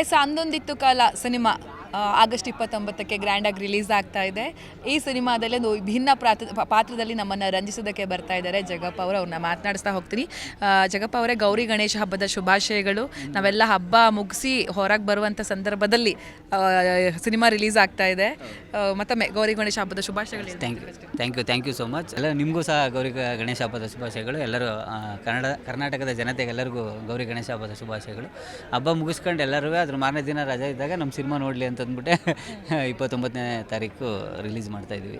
S ಅಂದೊಂದಿತ್ತು ಕಾಲ cinema. August ಇಪ್ಪತ್ತೊಂಬತ್ತಕ್ಕೆ ಗ್ರ್ಯಾಂಡಾಗಿ release ಆಗ್ತಾ ಇದೆ. ಈ ಸಿನಿಮಾದಲ್ಲಿ ಒಂದು ವಿಭಿನ್ನ ಪಾತ್ರದಲ್ಲಿ ನಮ್ಮನ್ನು ರಂಜಿಸೋದಕ್ಕೆ ಬರ್ತಾ ಇದ್ದಾರೆ ಜಗಪ್ಪ ಅವರು, ಅವ್ರನ್ನ ಮಾತನಾಡಿಸ್ತಾ ಹೋಗ್ತೀನಿ. ಜಗಪ್ಪ ಅವರೇ ಗೌರಿ ಗಣೇಶ ಹಬ್ಬದ ಶುಭಾಶಯಗಳು. ನಾವೆಲ್ಲ ಹಬ್ಬ ಮುಗಿಸಿ ಹೊರಗೆ ಬರುವಂಥ ಸಂದರ್ಭದಲ್ಲಿ ಸಿನಿಮಾ ರಿಲೀಸ್ ಆಗ್ತಾ ಇದೆ. ಮತ್ತೊಮ್ಮೆ ಗೌರಿ ಗಣೇಶ ಹಬ್ಬದ ಶುಭಾಶಯಗಳು thank you thank you thank you so much ಎಲ್ಲ ನಿಮಗೂ ಸಹ ಗೌರಿ ಗಣೇಶ ಹಬ್ಬದ ಶುಭಾಶಯಗಳು. ಎಲ್ಲರೂ ಕನ್ನಡ, ಕರ್ನಾಟಕದ ಜನತೆಗೆಲ್ಲರಿಗೂ ಗೌರಿ ಗಣೇಶ ಹಬ್ಬದ ಶುಭಾಶಯಗಳು. ಹಬ್ಬ ಮುಗಿಸ್ಕೊಂಡು ಎಲ್ಲರೂ ಅದ್ರ ಮಾರನೇ ದಿನ ರಜೆ ಇದ್ದಾಗ ನಮ್ಮ ಸಿನಿಮಾ ನೋಡಲಿ ಅಂತ ಅಂದ್ಬಿಟ್ಟೆ ಇಪ್ಪತ್ತೊಂಬತ್ತನೇ ತಾರೀಕು ರಿಲೀಸ್ ಮಾಡ್ತಾ ಇದೀವಿ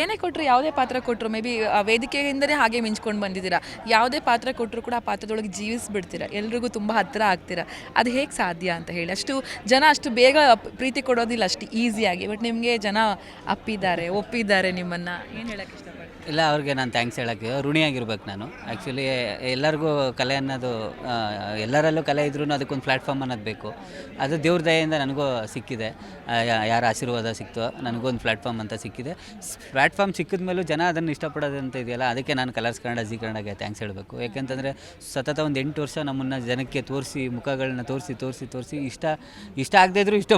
ಏನೇ ಕೊಟ್ಟರು ಯಾವುದೇ ಪಾತ್ರ ಕೊಟ್ಟರು ಮೇ ಬಿ ವೇದಿಕೆಯಿಂದನೇ ಹಾಗೆ ಮಿಂಚ್ಕೊಂಡು ಬಂದಿದ್ದೀರಾ? ಯಾವುದೇ ಪಾತ್ರ ಕೊಟ್ಟರು ಕೂಡ ಆ ಪಾತ್ರದೊಳಗೆ ಜೀವಿಸ್ಬಿಡ್ತೀರಾ? ಎಲ್ರಿಗೂ ತುಂಬ ಹತ್ತಿರ ಆಗ್ತೀರಾ? ಅದು ಹೇಗೆ ಸಾಧ್ಯ ಅಂತ ಹೇಳಿ. ಅಷ್ಟು ಜನ ಅಷ್ಟು ಬೇಗ ಪ್ರೀತಿ ಕೊಡೋದಿಲ್ಲ, ಅಷ್ಟು ಈಸಿಯಾಗಿ ಬಟ್ ನಿಮಗೆ ಜನ ಅಪ್ಪಿದ್ದಾರೆ, ಒಪ್ಪಿದ್ದಾರೆ ನಿಮ್ಮನ್ನು. ಏನು ಹೇಳೋಕ್ಕೆ ಇಷ್ಟಪಡ್ತೀನಿ ಇಲ್ಲ, ಅವ್ರಿಗೆ ನಾನು ಥ್ಯಾಂಕ್ಸ್ ಹೇಳೋಕ್ಕೆ. ಋಣಿಯಾಗಿರ್ಬೇಕು ನಾನು. ಆ್ಯಕ್ಚುಲಿ ಎಲ್ಲರಿಗೂ ಕಲೆ ಅನ್ನೋದು ಎಲ್ಲರಲ್ಲೂ ಕಲೆ ಇದ್ರೂ ಅದಕ್ಕೊಂದು ಪ್ಲ್ಯಾಟ್ಫಾರ್ಮ್ ಅನ್ನೋದು ಬೇಕು. ಅದು ದೇವ್ರ ದಯೆಯಿಂದ ನನಗೂ ಸಿಕ್ಕಿದೆ. ಯಾರ ಆಶೀರ್ವಾದ ಸಿಕ್ತೋ ನನಗೂ ಒಂದು ಪ್ಲ್ಯಾಟ್ಫಾರ್ಮ್ ಅಂತ ಸಿಕ್ಕಿದೆ. ಪ್ಲ್ಯಾಟ್ಫಾರ್ಮ್ ಸಿಕ್ಕಿದ ಮೇಲೂ ಜನ ಅದನ್ನು ಇಷ್ಟಪಡೋದು ಅಂತ ಇದೆಯಲ್ಲ, ಅದಕ್ಕೆ ನಾನು ಕಲರ್ಸ್ ಕನ್ನಡ ಜಿ ಕನ್ನಡಗೆ ಥ್ಯಾಂಕ್ಸ್ ಹೇಳಬೇಕು. ಯಾಕೆಂತಂದರೆ ಸತತ ಒಂದು ಎಂಟು ವರ್ಷ ನಮ್ಮನ್ನು ಜನಕ್ಕೆ ತೋರಿಸಿ, ಮುಖಗಳನ್ನ ತೋರಿಸಿ ತೋರಿಸಿ ತೋರಿಸಿ ಇಷ್ಟ ಇಷ್ಟ ಆಗದೇ ಇದ್ರೂ ಇಷ್ಟ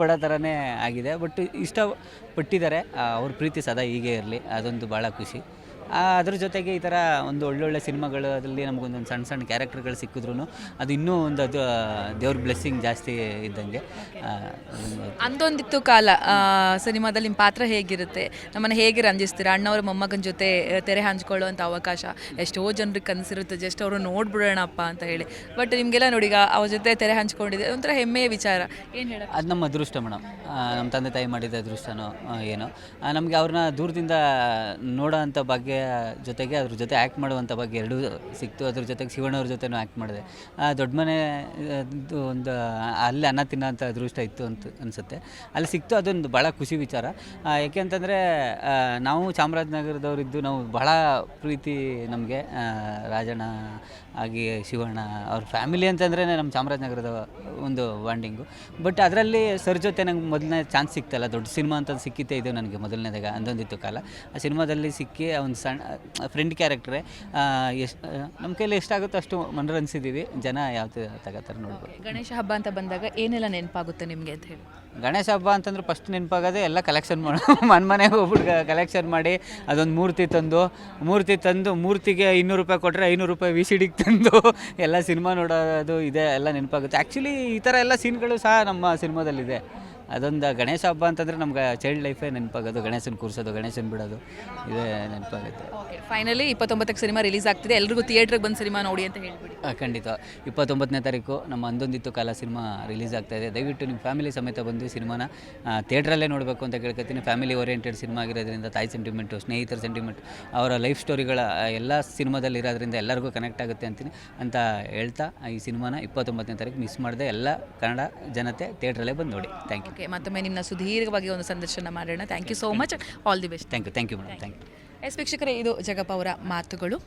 ಪಡೋ ಥರನೇ ಆಗಿದೆ. ಬಟ್ ಇಷ್ಟ ಪಟ್ಟಿದ್ದಾರೆ ಅವ್ರ ಪ್ರೀತಿ ಸದಾ ಹೀಗೆ ಇರಲಿ. ಅದೊಂದು ಭಾಳ ಖುಷಿ. ಆ, ಅದ್ರ ಜೊತೆಗೆ ಈ ಥರ ಒಂದು ಒಳ್ಳೊಳ್ಳೆ ಸಿನಿಮಾಗಳು ಅದರಲ್ಲಿ ನಮಗೊಂದೊಂದು ಸಣ್ಣ ಸಣ್ಣ ಕ್ಯಾರೆಕ್ಟರ್ಗಳು ಸಿಕ್ಕಿದ್ರು ಅದು ಇನ್ನೂ ಒಂದು ಅದು ದೇವ್ರ ಬ್ಲೆಸ್ಸಿಂಗ್ ಜಾಸ್ತಿ ಇದ್ದಂಗೆ. ಅಂದೊಂದಿತ್ತು ಕಾಲ ಸಿನಿಮಾದಲ್ಲಿ ನಿಮ್ಮ ಪಾತ್ರ ಹೇಗಿರುತ್ತೆ? ನಮ್ಮನ್ನು ಹೇಗೆ ರಂಜಿಸ್ತೀರಾ? ಅಣ್ಣವ್ರ ಮೊಮ್ಮಗನ ಜೊತೆ ತೆರೆ ಹಂಚ್ಕೊಳ್ಳುವಂಥ ಅವಕಾಶ ಎಷ್ಟೋ ಜನರಿಗೆ ಕನಸಿರುತ್ತೆ ಜಸ್ಟ್ ಅವರು ನೋಡ್ಬಿಡೋಣಪ್ಪ ಅಂತ ಹೇಳಿ. ಬಟ್ ನಿಮಗೆಲ್ಲ ನೋಡಿ ಈಗ ಅವ್ರ ಜೊತೆ ತೆರೆ ಹಂಚ್ಕೊಂಡಿದೆ ಒಂಥರ ಹೆಮ್ಮೆಯ ವಿಚಾರ. ಏನು ಹೇಳ ಅದು ನಮ್ಮ ಅದೃಷ್ಟ ಮೇಡಮ್. ನಮ್ಮ ತಂದೆ ತಾಯಿ ಮಾಡಿದ ಅದೃಷ್ಟನೋ ಏನೋ. ನಮಗೆ ಅವ್ರನ್ನ ದೂರದಿಂದ ನೋಡೋ ಅಂಥ ಭಾಗ್ಯ ಜೊತೆಗೆ ಅದ್ರ ಜೊತೆ ಆ್ಯಕ್ಟ್ ಮಾಡುವಂಥ ಬಗ್ಗೆ ಎರಡೂ ಸಿಕ್ತು. ಅದ್ರ ಜೊತೆಗೆ ಶಿವಣ್ಣವ್ರ ಜೊತೆನೂ ಆ್ಯಕ್ಟ್ ಮಾಡಿದೆ. ದೊಡ್ಡ ಮನೆ ಒಂದು, ಅಲ್ಲಿ ಅನ್ನ ತಿನ್ನೋಂಥ ಅದೃಷ್ಟ ಇತ್ತು ಅಂತ ಅನಿಸುತ್ತೆ. ಅಲ್ಲಿ ಸಿಕ್ತು, ಅದೊಂದು ಭಾಳ ಖುಷಿ ವಿಚಾರ. ಏಕೆ ಅಂತಂದರೆ ನಾವು ಚಾಮರಾಜನಗರದವರಿದ್ದು ನಾವು ಬಹಳ ಪ್ರೀತಿ ನಮಗೆ. ರಾಜಣ್ಣ ಆಗಿ ಶಿವಣ್ಣ ಅವ್ರ ಫ್ಯಾಮಿಲಿ ಅಂತಂದ್ರೆ ನಮ್ಮ ಚಾಮರಾಜನಗರದ ಒಂದು ಬಾಂಡಿಂಗು ಬಟ್ ಅದರಲ್ಲಿ ಸರ್ ಜೊತೆ ನಂಗೆ ಮೊದಲನೇ ಚಾನ್ಸ್ ಸಿಕ್ತಲ್ಲ. ದೊಡ್ಡ ಸಿನಿಮಾ ಅಂತ ಸಿಕ್ಕಿತ್ತೇ ಇದು ನನಗೆ ಮೊದಲನೇದಾಗ ಅಂದೊಂದಿತ್ತು ಕಾಲ. ಆ ಸಿನಿಮಾದಲ್ಲಿ ಸಿಕ್ಕಿ ಒಂದು ಸಣ್ಣ ಫ್ರೆಂಡ್ ಕ್ಯಾರೆಕ್ಟ್ರೆ ಎಷ್ಟು ನಮ್ಮ ಕೈಯಲ್ಲಿ ಎಷ್ಟಾಗುತ್ತೋ ಅಷ್ಟು ಮನರಂಜಿಸಿದ್ದೀವಿ ಜನ ಯಾವ ತಗೋತಾರೆ ನೋಡ್ಬೋದು. ಗಣೇಶ ಹಬ್ಬ ಅಂತ ಬಂದಾಗ ಏನೆಲ್ಲ ನೆನಪಾಗುತ್ತೆ ನಿಮಗೆ ಅಂತ ಹೇಳಿ? ಗಣೇಶ ಹಬ್ಬ ಅಂತಂದ್ರೆ ಫಸ್ಟ್ ನೆನಪಾಗೋದೇ ಎಲ್ಲ ಕಲೆಕ್ಷನ್ ಮಾಡೋ. ಮನೆ ಮನೆಗೆ ಹೋಗ್ಬಿಟ್ಟು ಕಲೆಕ್ಷನ್ ಮಾಡಿ ಅದೊಂದು ಮೂರ್ತಿ ತಂದು ಮೂರ್ತಿ ತಂದು ಮೂರ್ತಿಗೆ ಇನ್ನೂರು ರೂಪಾಯಿ ಕೊಟ್ಟರೆ ಐನೂರು ರೂಪಾಯಿ ವಿ ಸಿ ಡಿಗೆ ತಂದು ಎಲ್ಲ ಸಿನಿಮಾ ನೋಡೋದು ಇದೆ ಎಲ್ಲ ನೆನಪಾಗುತ್ತೆ. ಆ್ಯಕ್ಚುಲಿ ಈ ಥರ ಎಲ್ಲ ಸೀನ್ಗಳು ಸಹ ನಮ್ಮ ಸಿನಿಮಾದಲ್ಲಿದೆ. ಅದೊಂದು ಗಣೇಶ ಹಬ್ಬ ಅಂತಂದರೆ ನಮ್ಗೆ ಚೈಲ್ಡ್ ಲೈಫೇ ನೆನಪಾಗೋದು. ಗಣೇಶನ ಕೂರಿಸೋದು ಗಣೇಶನ ಬಿಡೋದು. ಇದೇ ನೆನಪಾಗುತ್ತೆ. ಓಕೆ ಫೈನಲಿ ಇಪ್ಪತ್ತೊಂಬತ್ತಕ್ಕೆ ಸಿನಿಮಾ ರಿಲೀಸ್ ಆಗ್ತಿದೆ. ಎಲ್ರಿಗೂ ಥಿಯೇಟ್ರಿಗೆ ಬಂದು ಸಿನಿಮಾ ನೋಡಿ ಅಂತ ಹೇಳ್ಬಿಡಿ. ಖಂಡಿತ. ಇಪ್ಪತ್ತೊಂಬತ್ತನೇ ತಾರೀಕು ನಮ್ಮ ಅಂದೊಂದಿತ್ತು ಕಾಲ ಸಿನಿಮಾ ರಿಲೀಸ್ ಆಗ್ತಾ ಇದೆ. ದಯವಿಟ್ಟು ನಿಮ್ಮ ಫ್ಯಾಮಿಲಿ ಸಮೇತ ಬಂದು ಸಿನಿಮಾನ ಥಿಯೇಟ್ರಲ್ಲೇ ನೋಡಬೇಕು ಅಂತ ಕೇಳ್ಕೊತೀನಿ. ಫ್ಯಾಮಿಲಿ ಓರಿಯೆಂಟೆಡ್ ಸಿನಿಮಾ ಆಗಿರೋದ್ರಿಂದ ತಾಯಿ ಸೆಂಟಿಮೆಂಟು ಸ್ನೇಹಿತರ ಸೆಂಟಿಮೆಂಟ್ ಅವರ ಲೈಫ್ ಸ್ಟೋರಿಗಳ ಎಲ್ಲ ಸಿನಿಮಾದಲ್ಲಿ ಇರೋದ್ರಿಂದ ಎಲ್ಲರಿಗೂ ಕನೆಕ್ಟ್ ಆಗುತ್ತೆ ಅಂತೀನಿ ಅಂತ ಹೇಳ್ತಾ ಈ ಸಿನಿಮಾನ ಇಪ್ಪತ್ತೊಂಬತ್ತನೇ ತಾರೀಕು ಮಿಸ್ ಮಾಡಿದೆ ಎಲ್ಲ ಕನ್ನಡ ಜನತೆ ಥಿಯೇಟ್ರಲ್ಲೇ ಬಂದು ನೋಡಿ. ಥ್ಯಾಂಕ್ ಯು ಓಕೆ ಮತ್ತೊಮ್ಮೆ ನಿನ್ನ ಸುದೀರ್ಘವಾಗಿ ಒಂದು ಸಂದರ್ಶನ ಮಾಡೋಣ. Thank you so much all the best thank you thank you madam thank you yes ವೀಕ್ಷಕರೇ ಇದು ಜಗಪ್ಪ ಅವರ ಮಾತುಗಳು.